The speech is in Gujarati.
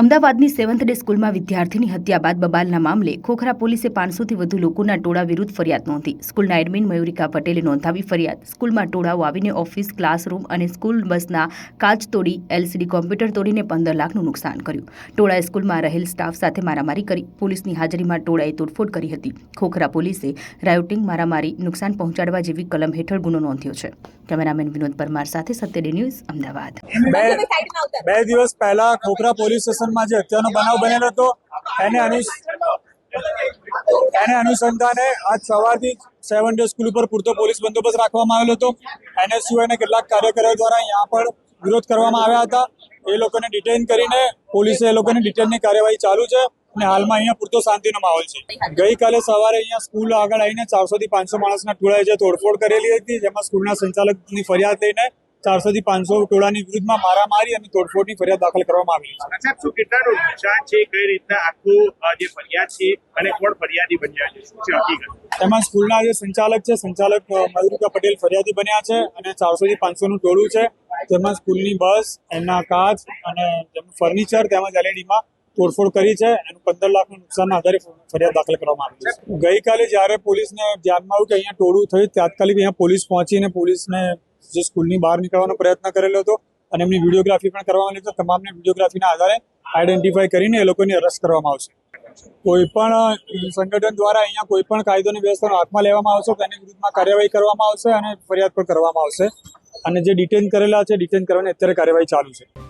અમદાવાદની સેવન્થ ડે સ્કૂલમાં વિદ્યાર્થીની હત્યા બાદ બબાલના મામલે ખોખરા પોલીસે પાંચસોથી વધુ લોકોના ટોળા વિરુદ્ધ ફરિયાદ નોંધી. સ્કૂલના એડમિન મયુરિકા પટેલે નોંધાવી ફરિયાદ. સ્કૂલમાં ટોળાઓ આવીને ઓફિસ, ક્લાસરૂમ અને સ્કૂલ બસના કાચ તોડી, એલસીડી કોમ્પ્યુટર તોડીને પંદર લાખનું નુકસાન કર્યું. ટોળાએ સ્કૂલમાં રહેલ સ્ટાફ સાથે મારામારી કરી. પોલીસની હાજરીમાં ટોળાએ તોડફોડ કરી હતી. ખોખરા પોલીસે રાયોટિંગ, મારામારી, નુકસાન પહોંચાડવા જેવી કલમ હેઠળ ગુનો નોંધ્યો છે. કેમેરામેન વિનોદ પરમાર સાથે સત્યડી ન્યૂઝ અમદાવાદ. બે દિવસ પહેલા ખોખરા પોલીસ સ્ટેશનમાં જે હત્યાનો બનાવ બનેલો હતો એને એને અનુસંધાને આજ સવારથી સેવન ડે સ્કૂલ ઉપર પૂરતો પોલીસ બંદોબસ્ત રાખવામાં આવેલો હતો. એને સિવાયના કેટલાક કાર્યકરો દ્વારા અહીંયા પણ વિરોધ કરવામાં આવ્યા હતા. એ લોકોને ડિટેન કરીને પોલીસે એ લોકોની ડિટેનની કાર્યવાહી ચાલુ છે. અને હાલમાં અહીંયા પૂરતો શાંતિનો માહોલ છે. ગઈકાલે સવારે અહીંયા સ્કૂલ આગળ આવીને ચારસો થી પાંચસો માણસના ટોળાએ જે તોડફોડ કરેલી હતી જેમાં સ્કૂલના સંચાલકની ફરિયાદ લઈને ચારસો થી પાંચસો ટોળાની વિરુદ્ધમાં મારામારી અને તોડફોડની ફરિયાદ દાખલ કરવામાં આવી છે. અચ્છા શું કેટલાનું નુકસાન છે કઈ રીતના આખું જે ફરિયાદ છે અને કોણ ફરિયાદી બન્યા છે? શું છે હકીકત? તેમાં સ્કૂલના જે સંચાલક છે સંચાલક મયુરિકા પટેલ ફરિયાદી બન્યા છે અને ચારસો થી પાંચસો નું ટોળું છે. જેમાં સ્કૂલની બસ એમના કાચ અને ફર્નિચર તેમજ એલઈડીમાં તોડફોડ કરી છે. એનું પંદર લાખનું નુકસાનના આધારે ફરિયાદ દાખલ કરવામાં આવી છે. ગઈકાલે જ્યારે પોલીસને ધ્યાનમાં આવ્યું કે અહીંયા ટોળું થયું, તાત્કાલિક અહીંયા પોલીસ પહોંચીને પોલીસને જે સ્કૂલની બહાર નીકળવાનો પ્રયત્ન કરેલો હતો અને એમની વિડીયોગ્રાફી પણ કરવામાં આવી હતી. તમામને વિડીયોગ્રાફીના આધારે આઈડેન્ટિફાઈ કરીને એ લોકોની અરેસ્ટ કરવામાં આવશે. કોઈ પણ સંગઠન દ્વારા અહીંયા કોઈ પણ કાયદોની વ્યવસ્થાનો હાથમાં લેવામાં આવશે, તેની વિરુદ્ધમાં કાર્યવાહી કરવામાં આવશે અને ફરિયાદ પણ કરવામાં આવશે. અને જે ડિટેન કરેલા છે, ડિટેન કરવાની અત્યારે કાર્યવાહી ચાલુ છે.